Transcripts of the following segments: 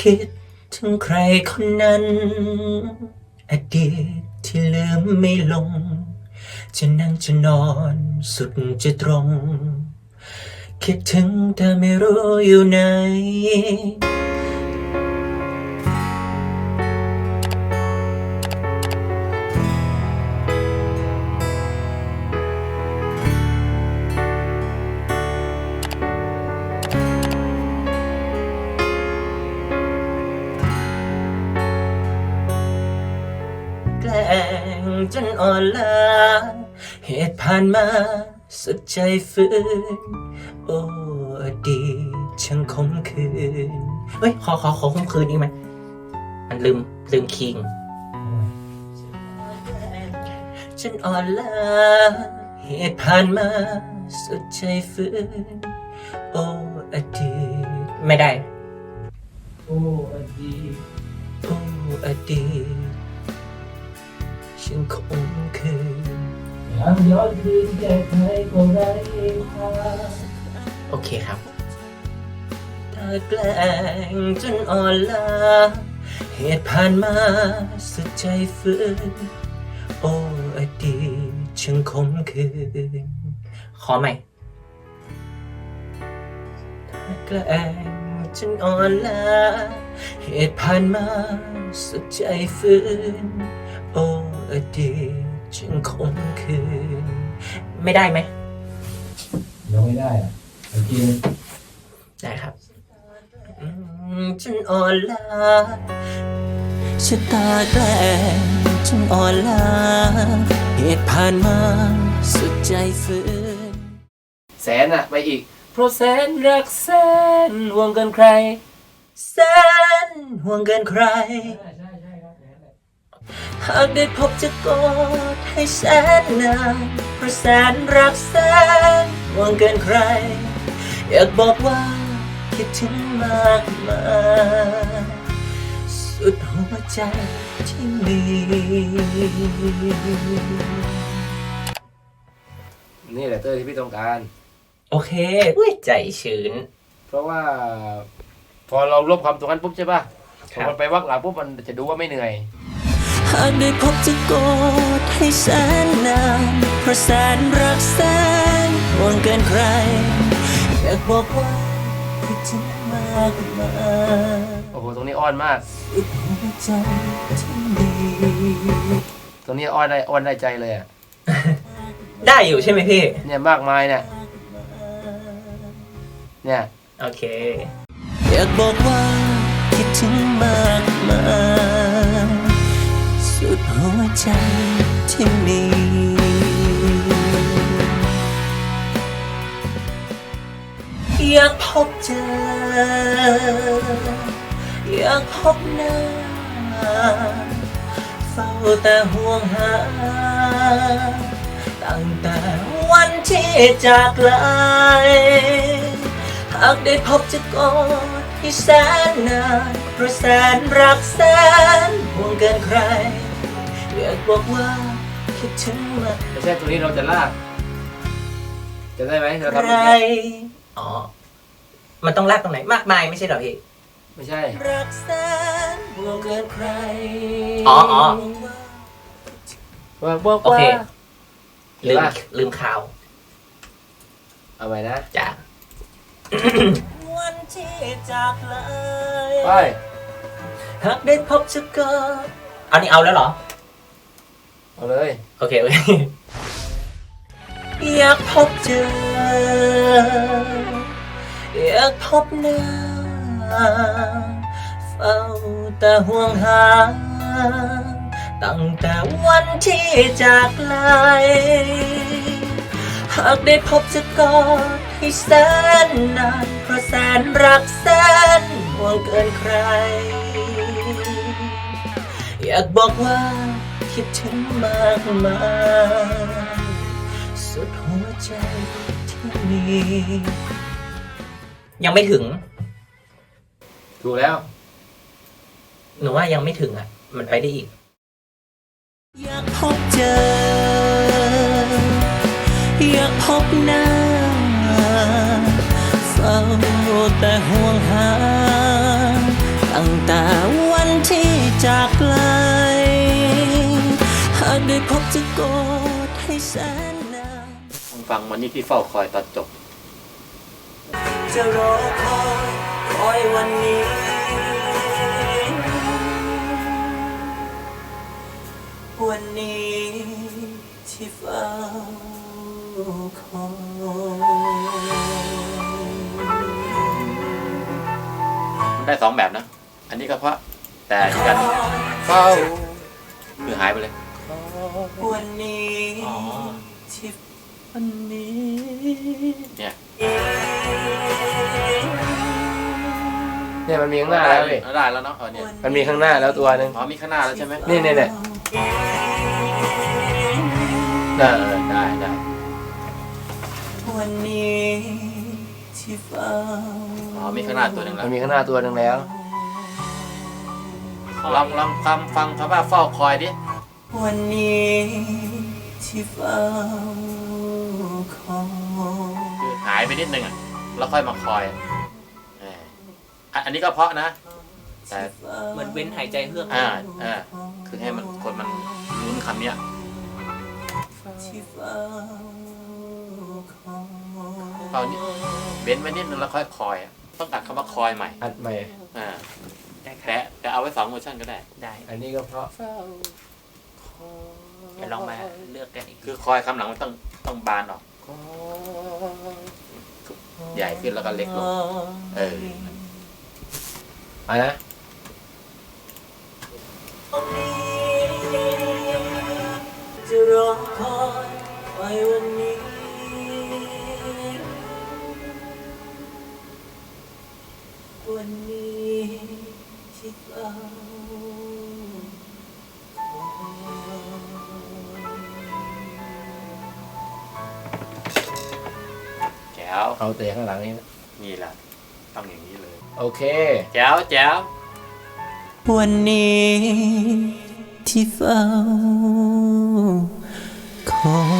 คิดถึงใครคนนั้น อดีตที่ลืมไม่ลง จะนั่งจะนอนสุดจะตรง คิดถึงแต่ไม่รู้อยู่ไหน จนอ่อนล้าเหตุผ่านมาสุดใจฝืน โอ้อดีตช่างคมคืน เฮ้ย ขอขอขอคมคืนอีกไหม มันลืม ลืมคิง ฉันอ่อนล้าเหตุผ่านมาสุดใจฝืน โอ้อดีตไม่ได้ โอ้อดีตโอ้อดีต ฉันคงคืนยังย้อนคืนแก้ไขก็ไร้ค่าโอเคครับถ้าแกล้งจนอ่อนล้าเหตุผ่านมาสุดใจฝืนโอ้อดีตช่างคมคืนขอใหม่ถ้าแกล้งจนอ่อนล้าเหตุผ่านมาสุดใจฝืน ดีตช่างคมคืน ไม่ได้ไหมยังไม่ได้อะเมื่อกี้ได้ครับอืมฉันอ่อนล้าชะตาแกล้งฉันอ่อนล้าเหตุผ่านมาสุดใจฝืนแสนอะไปอีก เพราะแสนรักแสนห่วงกันใคร แสนห่วงเกินใคร หากได้พบจะกอดให้แสนนานเพราะแสนรักแสนห่วงเกินใคร อยากบอกว่าคิดถึงมากมายสุดหัวใจที่มีนี่แหละเตอร์ที่พี่ต้องการ โอเคอุ้ยใจชื้น เพราะว่า พอเราลบความตรงนั้นปุ๊บใช่ป่ะพอมันไปวักหลังปุ๊บมันจะดูว่าไม่เหนื่อย หากได้พบจะกอดให้แสนนานเพราะแสนรักแสนห่วงเกินใคร อยากบอกว่าคิดถึงมากมายโอ้โห ตรงนี้อ้อนมาก สุดหัวใจที่มีตรงนี้อ้อนได้อ้อนได้ใจเลยอะ ได้อยู่ใช่ไหมพี่ เนี่ยมากมายเนี่ย เนี่ย โอเค อยากบอกว่าคิดถึงมากมายสุด หัวใจที่มีอยากพบเจอ อยากพบหน้า เฝ้าแต่ห่วงหา ตั้งแต่วันที่จากลาหากได้พบจะกอดให้แสนนานเพราะแสนรักแสนห่วงเกินใคร อยากบอกว่าคิดถึงมากไม่ใช่ตรงนี้เราจะลากจะได้ไหมเราใคทำรแบบนี้อ๋อ มันต้องลากตรงไหนมากมายไม่ใช่เหรอพี่ ไม่ใช่ รักแสนห่วงเกินใครอ๋อ๋ออ๋อ ว่าบอกโอว่าเค ลืมว่าลืมข่าวเอาไว้นะจ้ะวันที่จากเลยไปหากได้พบจะเกิดอันนี้เอาแล้วเหรอ เอาเลย โอเคโอเคอยากพบเจอ อยากพบหน้า เฝ้าแต่ห่วงหา ตั้งแต่วันที่จากลาหากได้พบจะกอดให้แสนนานเพราะแสนรักแสนห่วงเกินใคร อยากบอกว่า คิดถึงมากมายสุดหัวใจที่มี ยังไม่ถึง ถูกแล้ว หนูว่ายังไม่ถึงอะ มันไปได้อีก อยากพบเจอ อยากพบหน้าเฝ้าแต่ห่วงหา ตั้งแต่วันที่จากไกลหากได้พบจะกอดให้แสนนานฟังวันนี้พี่เฝ้าคอยตอนจบ จะรอคอยคอยวันนี้ วันนี้ที่เฝ้าคอยมันได้สองแบบนะ อันนี้ก็เพราะแต่อีกอันหนึ่งเฝ้าคือหายไปเลย วันนี้อ๋อที่วันนี้เนี่ยเนี่ยมันมีข้างหน้าแล้วดิได้แล้วเนาะเออเนี่ยมันมีข้างหน้าแล้วตัวหนึ่งอ๋อมีข้างหน้าแล้วใช่ไหมนี่เนี่ยเนี่ยเออได้ได้วันนี้ที่เฝ้าอ๋อมีข้างหน้าตัวหนึ่งแล้มัวนมีข้างหน้าตัวหนึ่งแล้วลองลองคำฟังคำว่าเฝ้าคอยดิ วันนี้ที่เฝ้าคอยคือหายไปนิดนึงอะแล้วค่อยมาคอยเอออะอันนี้ก็เพราะนะ แต่ เหมือนเว้นหายใจเฮือกอ่าอ่าคือให้มันคนมันลุ้นคำเนี้ย ที่เฝ้าคอยเฝ้านิดเว้นไว้นิดนึงแล้วค่อยคอยอะต้องตัดคำว่าคอยใหม่อัดใหม่ อ่าแต่แต่เอาไว้สองเวอร์ชันก็ได้ ได้ อันนี้ก็เพราะเดี๋ ยวลองมาเลือกกันอีกคือคอยคำหลังมันต้องต้องบานออกใหญ่ขึ้นแล้วก็เล็กลง เอออะนะจะรอคอยคอยวันนี้ วันนี้ที่เฝ้า วเอาแต่ข้างหลังนี้นะนี่แหละต้องอย่างนี้เลย โอเค แจ๋วแจ๋ววันนี้ที่เฝ้าคอ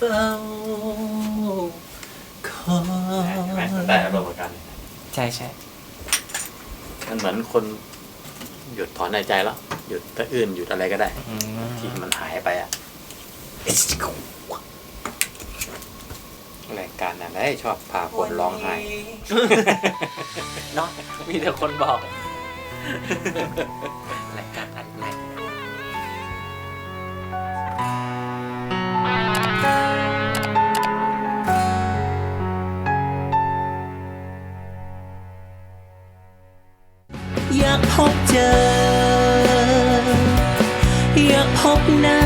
ฝ้าคอเห็นไหมยมันได้อารมณ์เหมือนกันใช่ใช่มันเหมือนคนหยุดถอนหายใจแล้ว หยุดตะอื่นหยุดอะไรก็ได้ที่มันหายไปอะรายการนั้นได้ชอบพาคนร้องไห้เนาะมีแต่คนบอก บหน้า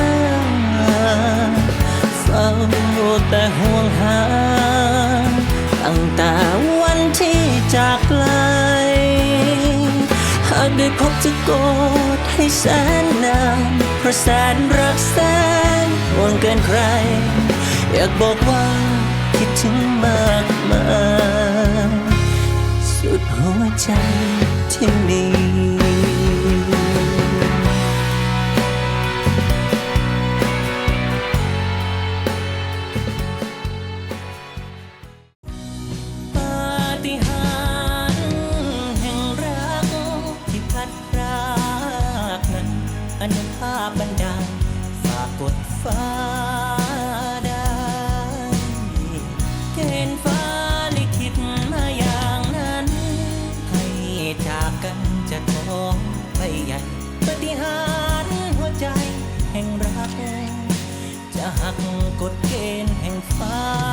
เฝ้าแต่ห่วงหา ตั้งแต่วันที่จากไกล หากได้พบจะโกอดให้แสนนานเพราะแสนรักแสนห่วงเกินใคร อยากบอกว่าคิดถึงมากมายสุดหัวใจที่มี หั